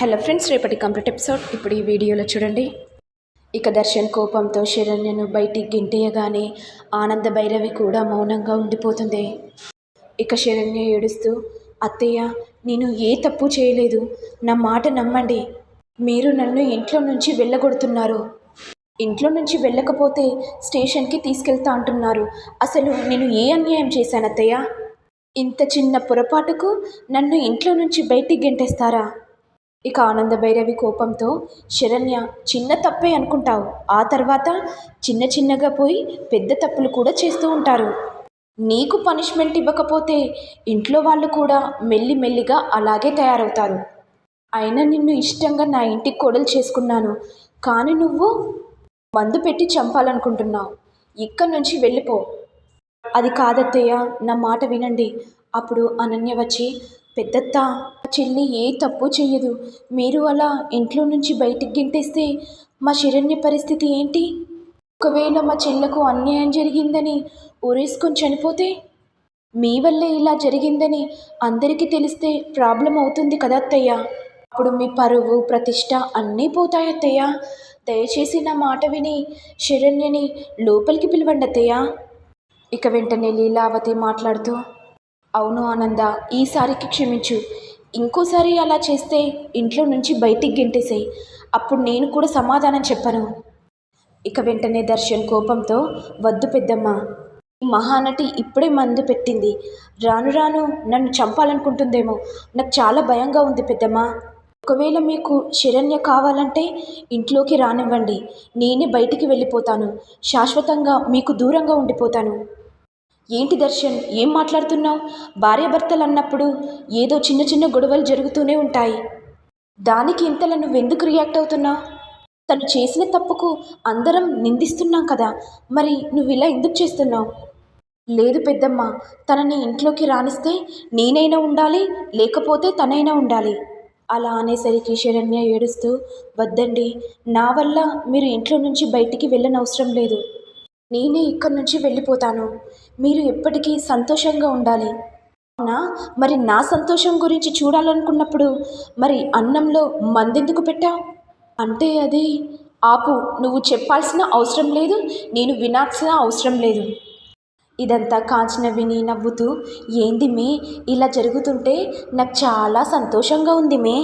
Hello friends రేపటి complete episode. ఇప్పుడు ఈ వీడియోలో చూడండి. ఇక దర్శన్ కోపంతో శరణ్యను బయటికి గింటేయగానే ఆనంద భైరవి కూడా మౌనంగా ఉండిపోతుంది. ఇక శరణ్య ఏడుస్తూ అత్తయ్య నేను ఏ తప్పు చేయలేదు. నా మాట నమ్మండి. మీరు నన్ను ఇంట్లో నుంచి వెళ్ళగొడుతున్నారు. ఇంట్లో నుంచి వెళ్ళకపోతే స్టేషన్కి తీసుకెళ్తా అంటున్నారు. అసలు నేను ఏ అన్యాయం చేశాను అత్తయ్య? ఇంత చిన్న పొరపాటుకు నన్ను ఇంట్లో నుంచి బయటికి గెంటేస్తారా? ఇక ఆనంద భైరవి కోపంతో శరణ్య చిన్న తప్పే అనుకుంటావు. ఆ తర్వాత చిన్న చిన్నగా పోయి పెద్ద తప్పులు కూడా చేస్తూ ఉంటారు. నీకు పనిష్మెంట్ ఇవ్వకపోతే ఇంట్లో వాళ్ళు కూడా మెల్లి మెల్లిగా అలాగే తయారవుతారు. అయినా నిన్ను ఇష్టంగా నా ఇంటికి కోడలు చేసుకున్నాను. కానీ నువ్వు మందు పెట్టి చంపాలనుకుంటున్నావు. ఇక్కడి నుంచి వెళ్ళిపో. అది కాదత్తయ్య నా మాట వినండి అప్పుడు అనన్య వచ్చి పెద్దత్త చెల్లి ఏ తప్పు చెయ్యదు. మీరు అలా ఇంట్లో నుంచి బయటికి గింటేస్తే మా శరణ్య పరిస్థితి ఏంటి? ఒకవేళ మా చెల్లకు అన్యాయం జరిగిందని ఊరేసుకొని చనిపోతే? మీ వల్లే ఇలా జరిగిందని అందరికీ తెలిస్తే ప్రాబ్లం అవుతుంది కదా అత్తయ్య? అప్పుడు మీ పరువు ప్రతిష్ట అన్నీ పోతాయి అత్తయ్య. దయచేసి నా మాట విని శరణ్యని లోపలికి పిలవండి అత్తయ్య. ఇక వెంటనే లీలావతి మాట్లాడుతూ అవును ఆనంద ఈసారికి క్షమించు. ఇంకోసారి అలా చేస్తే ఇంట్లో నుంచి బయటికి గెంటేసాయి. అప్పుడు నేను కూడా సమాధానం చెప్పను. ఇక వెంటనే దర్శన్ కోపంతో వద్దు పెద్దమ్మ. మహానటి ఇప్పుడే మందు పెట్టింది. రాను రాను నన్ను చంపాలనుకుంటుందేమో. నాకు చాలా భయంగా ఉంది పెద్దమ్మ. ఒకవేళ మీకు శరణ్య కావాలంటే ఇంట్లోకి రానివ్వండి. నేనే బయటికి వెళ్ళిపోతాను. శాశ్వతంగా మీకు దూరంగా ఉండిపోతాను. ఏంటి దర్శన్? ఏం మాట్లాడుతున్నావు? భార్యాభర్తలు అన్నప్పుడు ఏదో చిన్న చిన్న గొడవలు జరుగుతూనే ఉంటాయి. దానికి ఇంతలా నువ్వెందుకు రియాక్ట్ అవుతున్నావు తను చేసిన తప్పుకు అందరం నిందిస్తున్నాం కదా మరి నువ్వు ఇలా ఎందుకు చేస్తున్నావు? లేదు పెద్దమ్మ తనని ఇంట్లోకి రానిస్తే నేనైనా ఉండాలి లేకపోతే తనైనా ఉండాలి. అలా అనేసరికి శరణ్య ఏడుస్తూ వద్దండి నా వల్ల మీరు ఇంట్లో నుంచి బయటికి వెళ్ళనవసరం లేదు. నేనే ఇక్కడి నుంచి వెళ్ళిపోతాను. మీరు ఎప్పటికీ సంతోషంగా ఉండాలి. అవునా? మరి నా సంతోషం గురించి చూడాలనుకున్నప్పుడు మరి అన్నంలో మందెందుకు పెట్టావు? అంటే అది ఆపు నువ్వు చెప్పాల్సిన అవసరం లేదు నేను వినాల్సిన అవసరం లేదు. ఇదంతా కాంచిన విని నవ్వుతూ ఏంది మే ఇలా జరుగుతుంటే నాకు చాలా సంతోషంగా ఉంది మే.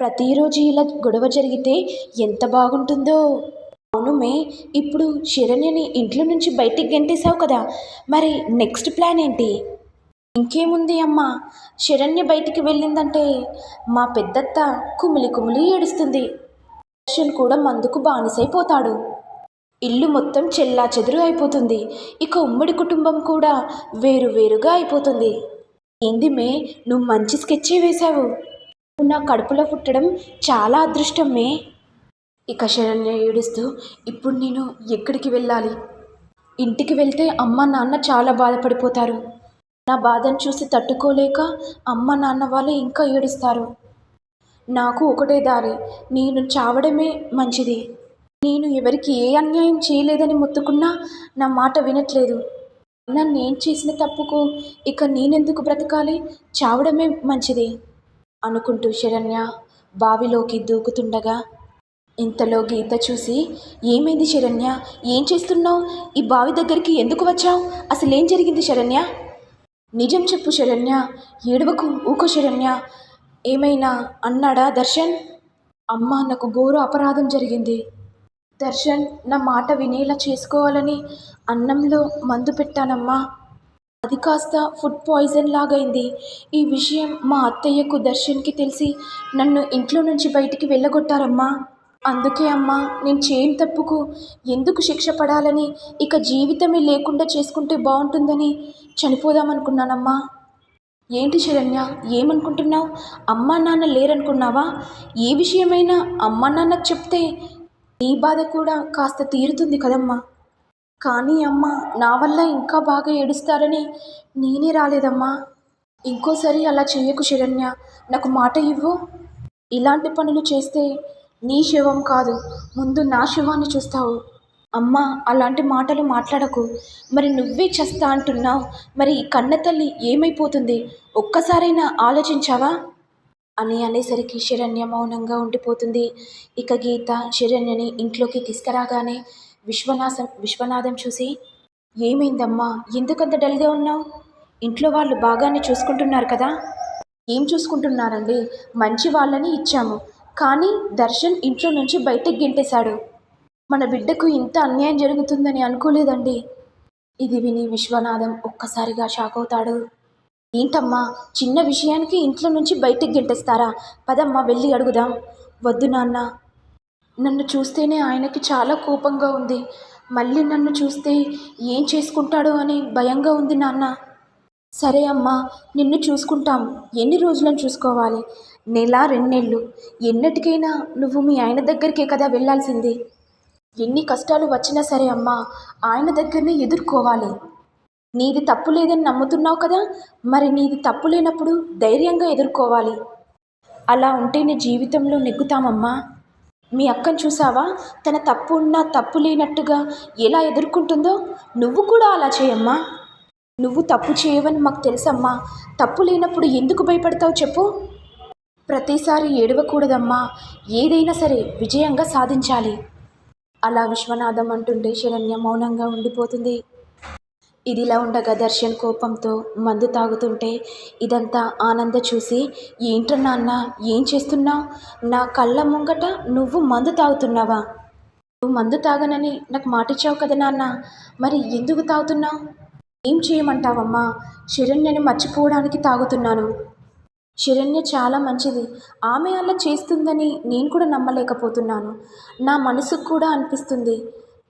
ప్రతిరోజు ఇలా గొడవ జరిగితే ఎంత బాగుంటుందో. అవును మే ఇప్పుడు శరణ్యని ఇంట్లో నుంచి బయటికి గెంటేశావు కదా మరి నెక్స్ట్ ప్లాన్ ఏంటి? ఇంకేముంది అమ్మా? శరణ్య బయటికి వెళ్ళిందంటే మా పెద్దత్త కుమిలి కుమిలి ఏడుస్తుంది. దర్శన్ కూడా మందుకు బానిసైపోతాడు. ఇల్లు మొత్తం చెల్లా చెదురు అయిపోతుంది. ఇక ఉమ్మడి కుటుంబం కూడా వేరు వేరుగా అయిపోతుంది. ఏంది మే నువ్వు మంచి స్కెచ్చే వేశావు. నా కడుపులో పుట్టడం చాలా అదృష్టం మే. ఇక శరణ్య ఏడుస్తూ ఇప్పుడు నేను ఎక్కడికి వెళ్ళాలి? ఇంటికి వెళ్తే అమ్మ నాన్న చాలా బాధపడిపోతారు. నా బాధను చూసి తట్టుకోలేక అమ్మ నాన్న వాళ్ళు ఇంకా ఏడుస్తారు. నాకు ఒకటే దారి నేను చావడమే మంచిది. నేను ఎవరికి ఏ అన్యాయం చేయలేదని మొత్తుకున్నా నా మాట వినట్లేదు. నన్ను ఏం చేసిన తప్పుకు ఇక నేనెందుకు బ్రతకాలి? చావడమే మంచిది. అనుకుంటూ శరణ్య బావిలోకి దూకుతుండగా ఇంతలో గీత చూసి ఏమైంది శరణ్య? ఏం చేస్తున్నావు? ఈ బావి దగ్గరికి ఎందుకు వచ్చావు? అసలు ఏం జరిగింది శరణ్య? నిజం చెప్పు శరణ్య. ఏడవకు ఊకో శరణ్య. ఏమైనా అన్నాడా దర్శన్? అమ్మ నాకు ఘోర అపరాధం జరిగింది. దర్శన్ నా మాట వినేలా చేసుకోవాలని అన్నంలో మందు పెట్టానమ్మా. అది కాస్త ఫుడ్ పాయిజన్ లాగైంది. ఈ విషయం మా అత్తయ్యకు దర్శన్కి తెలిసి నన్ను ఇంట్లో నుంచి బయటికి వెళ్ళగొట్టారమ్మా. అందుకే అమ్మా నేను చేయని తప్పుకు. ఎందుకు శిక్ష పడాలని? ఇక జీవితమే లేకుండా చేసుకుంటే బాగుంటుందని చనిపోదామనుకున్నానమ్మా. ఏంటి శరణ్య ఏమనుకుంటున్నావు? అమ్మా నాన్న లేరనుకున్నావా? ఏ విషయమైనా అమ్మా నాన్నకు చెప్తే నీ బాధ కూడా కాస్త తీరుతుంది కదమ్మా. కానీ అమ్మ నా వల్ల ఇంకా బాగా ఏడుస్తారని నేనే రాలేదమ్మా. ఇంకోసారి అలా చెయ్యకు శరణ్య నాకు మాట ఇవ్వు. ఇలాంటి పనులు చేస్తే నీ శవం కాదు ముందు నా శవాన్ని చూస్తావు. అమ్మ అలాంటి మాటలు మాట్లాడకు. మరి నువ్వే చేస్తా అంటున్నావు. మరి ఈ కన్న తల్లి ఏమైపోతుంది? ఒక్కసారైనా ఆలోచించావా? అని అనేసరికి శరణ్య మౌనంగా ఉండిపోతుంది. ఇక గీత శరణ్యని ఇంట్లోకి తీసుకురాగానే విశ్వనాథం విశ్వనాథం చూసి ఏమైందమ్మా ఎందుకంత డల్గా ఉన్నావు? ఇంట్లో వాళ్ళు బాగానే చూసుకుంటున్నారు కదా? ఏం చూసుకుంటున్నారండి? మంచి వాళ్ళని ఇచ్చాము. కానీ దర్శన్ ఇంట్లో నుంచి బయటకు గెంటేశాడు. మన బిడ్డకు ఇంత అన్యాయం జరుగుతుందని అనుకోలేదండి. ఇది విని విశ్వనాథం ఒక్కసారిగా షాక్ అవుతాడు. ఏంటమ్మా చిన్న విషయానికి ఇంట్లో నుంచి బయటకు గెంటేస్తారా? పదమ్మా వెళ్ళి అడుగుదాం. వద్దు నాన్న. నన్ను చూస్తేనే ఆయనకి చాలా కోపంగా ఉంది. మళ్ళీ నన్ను చూస్తే ఏం చేసుకుంటాడో అని భయంగా ఉంది నాన్న. సరే అమ్మా నిన్ను చూసుకుంటాం. ఎన్ని రోజులను చూసుకోవాలి? నెల రెండేళ్ళు ఎన్నటికైనా నువ్వు మీ ఆయన దగ్గరికే కదా వెళ్ళాల్సింది. ఎన్ని కష్టాలు వచ్చినా సరే అమ్మా ఆయన దగ్గరనే ఎదుర్కోవాలి. నీది తప్పు లేదని నమ్ముతున్నావు కదా మరి నీది తప్పు లేనప్పుడు ధైర్యంగా ఎదుర్కోవాలి. అలా ఉంటేనే జీవితంలో నెగ్గుతామమ్మా. మీ అక్కను చూసావా? తన తప్పు ఉన్నా తప్పు లేనట్టుగా ఎలా ఎదుర్కొంటుందో నువ్వు కూడా అలా చేయమ్మా. నువ్వు తప్పు చేయవని మాకు తెలుసమ్మా. తప్పు లేనప్పుడు ఎందుకు భయపడతావు చెప్పు. ప్రతిసారి ఏడవకూడదమ్మా. ఏదైనా సరే విజయంగా సాధించాలి. అలా విశ్వనాథం అంటుంటే శరణ్య మౌనంగా ఉండిపోతుంది. ఇదిలా ఉండగా దర్శన్ కోపంతో మందు తాగుతుంటే ఇదంతా ఆనంద చూసి ఏంట్రా నాన్న ఏం చేస్తున్నావు? నా కళ్ళ ముంగట నువ్వు మందు తాగుతున్నావా? నువ్వు మందు తాగనని నాకు మాటిచ్చావు కదా నాన్న. మరి ఎందుకు తాగుతున్నావు? ఏం చేయమంటావమ్మా? శరణ్యని మర్చిపోవడానికి తాగుతున్నాను. శరణ్య చాలా మంచిది. ఆమె అలా చేస్తుందని నేను కూడా నమ్మలేకపోతున్నాను. నా మనసుకు కూడా అనిపిస్తుంది.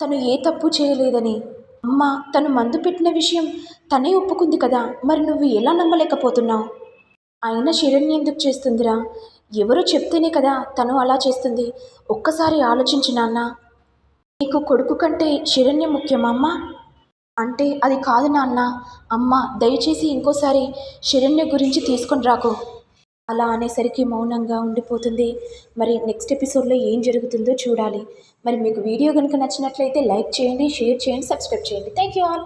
తను ఏ తప్పు చేయలేదని. అమ్మ తను మందు పెట్టిన విషయం తనే ఒప్పుకుంది కదా. మరి నువ్వు ఎలా నమ్మలేకపోతున్నావు? అయినా శరణ్య ఎందుకు చేస్తుందిరా? ఎవరో చెప్తేనే కదా తను అలా చేస్తుంది. ఒక్కసారి ఆలోచించు నాన్న. నీకు కొడుకు కంటే శరణ్య ముఖ్యమా అంటే అది కాదు నాన్న. అమ్మ దయచేసి ఇంకోసారి శరణ్య గురించి తీసుకొని రాకు. అలా అనేసరికి మౌనంగా ఉండిపోతుంది. మరి నెక్స్ట్ ఎపిసోడ్లో ఏం జరుగుతుందో చూడాలి. మరి మీకు వీడియో కనుక నచ్చినట్లయితే లైక్ చేయండి షేర్ చేయండి సబ్స్క్రైబ్ చేయండి. Thank you all.